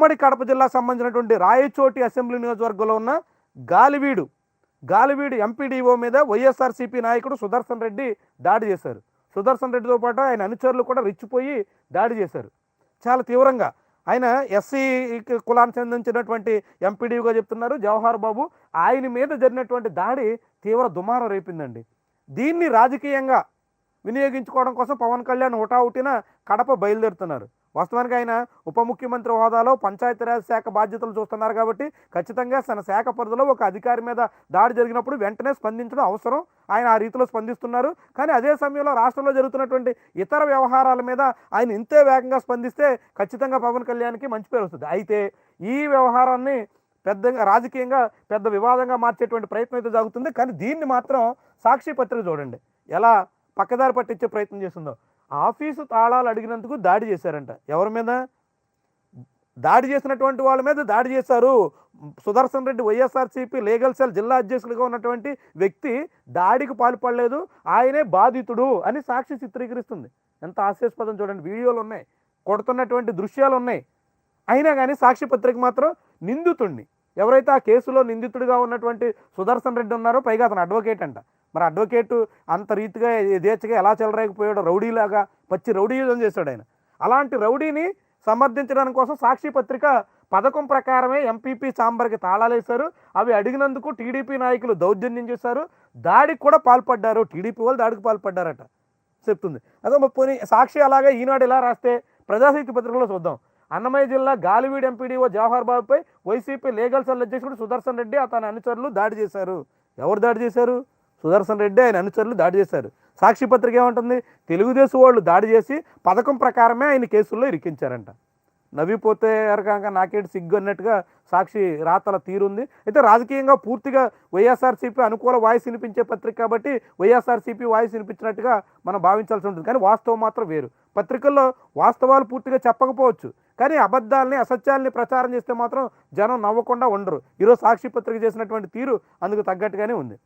ఉమ్మడి కడప జిల్లాకు సంబంధించినటువంటి రాయచోటి అసెంబ్లీ నియోజకవర్గంలో ఉన్న గాలివీడు గాలివీడు ఎంపీడీఓ మీద వైఎస్ఆర్సీపీ నాయకుడు సుదర్శన్ రెడ్డి దాడి చేశారు. సుదర్శన్ రెడ్డితో పాటు ఆయన అనుచరులు కూడా రెచ్చిపోయి దాడి చేశారు. చాలా తీవ్రంగా. ఆయన ఎస్సీ కులానికి చెందించినటువంటి ఎంపీడీగా చెప్తున్నారు జవహర్ బాబు. ఆయన మీద జరిగినటువంటి దాడి తీవ్ర దుమారం రేపిందండి. దీన్ని రాజకీయంగా వినియోగించుకోవడం కోసం పవన్ కళ్యాణ్ హుటాహుటిన కడప బయలుదేరుతున్నారు. వాస్తవానికి ఆయన ఉప ముఖ్యమంత్రి హోదాలో పంచాయతీరాజ్ శాఖ బాధ్యతలు చూస్తున్నారు కాబట్టి ఖచ్చితంగా తన శాఖ పరిధిలో ఒక అధికారి మీద దాడి జరిగినప్పుడు వెంటనే స్పందించడం అవసరం. ఆయన ఆ రీతిలో స్పందిస్తున్నారు. కానీ అదే సమయంలో రాష్ట్రంలో జరుగుతున్నటువంటి ఇతర వ్యవహారాల మీద ఆయన ఇంతే వేగంగా స్పందిస్తే ఖచ్చితంగా పవన్ కళ్యాణ్కి మంచి పేరు వస్తుంది. అయితే ఈ వ్యవహారాన్ని పెద్దగా రాజకీయంగా పెద్ద వివాదంగా మార్చేటువంటి ప్రయత్నం అయితే జరుగుతుంది. కానీ దీన్ని మాత్రం సాక్షి పత్రిక చూడండి. ఎలా పక్కదారి పట్టించే ప్రయత్నం చేస్తుందో. ఆఫీసు తాళాలు అడిగినందుకు దాడి చేశారంట. ఎవరి మీద? దాడి చేసినటువంటి వాళ్ళ మీద దాడి చేశారు. Sudarshan Reddy YSRCP legal cell జిల్లా అధ్యక్షులుగా ఉన్నటువంటి వ్యక్తి దాడికి పాల్పడలేదు. ఆయనే బాధితుడు అని సాక్షి చిత్రీకరిస్తుంది. ఎంత హాస్యాస్పదం చూడండి. వీడియోలు ఉన్నాయి. కొడుతున్నటువంటి దృశ్యాలు ఉన్నాయి. అయినా కానీ సాక్షి పత్రిక మాత్రం నిందితుణ్ణి. ఎవరైతే ఆ కేసులో నిందితుడిగా ఉన్నటువంటి సుదర్శన్ రెడ్డి ఉన్నారో పైగా అతను అడ్వకేట్ అంట. మరి అడ్వకేట్ అంత రీతిగా యథేచ్ఛగా ఎలా చెలరేకపోయాడో రౌడీలాగా పచ్చి రౌడీయుజం చేశాడు ఆయన. అలాంటి రౌడీని సమర్థించడానికి కోసం సాక్షి పత్రిక పథకం ప్రకారమే ఎంపీపీ చాంబర్కి తాళాలేశారు. అవి అడిగినందుకు టీడీపీ నాయకులు దౌర్జన్యం చేశారు. దాడికి కూడా పాల్పడ్డారు. టీడీపీ వాళ్ళు దాడికి పాల్పడ్డారట. చెప్తుంది. అదే పోనీ సాక్షి అలాగే ఈనాడు ఇలా రాస్తే ప్రజాశక్తి పత్రికలో చూద్దాం. అన్నమయ్య జిల్లా గాలివీడ్ ఎంపీడీఓ జవహర్ బాబుపై వైసీపీ లీగల్ సెల్ అధ్యక్షుడు సుదర్శన్ రెడ్డి అతని అనుచరులు దాడి చేశారు. ఎవరు దాడి చేశారు? సుదర్శన్ రెడ్డి ఆయన అనుచరులు దాడి చేశారు. సాక్షి పత్రిక ఏమంటుంది? తెలుగుదేశం వాళ్ళు దాడి చేసి పథకం ప్రకారమే ఆయన కేసుల్లో ఇరికించారంట. నవ్విపోతే ఎరకాక నాకేంటి సిగ్గు అన్నట్టుగా సాక్షి రాతల తీరుంది. అయితే రాజకీయంగా పూర్తిగా వైఎస్ఆర్సీపీ అనుకూల వాయిస్ వినిపించే పత్రిక కాబట్టి వైఎస్ఆర్సీపీ వాయిస్ వినిపించినట్టుగా మనం భావించాల్సి ఉంటుంది. కానీ వాస్తవం మాత్రం వేరు. పత్రికల్లో వాస్తవాలు పూర్తిగా చెప్పకపోవచ్చు. కానీ అబద్ధాలని అసత్యాల్ని ప్రచారం చేస్తే మాత్రం జనం నవ్వకుండా ఉండరు. ఈరోజు సాక్షి పత్రిక చేసినటువంటి తీరు అందుకు తగ్గట్టుగానే ఉంది.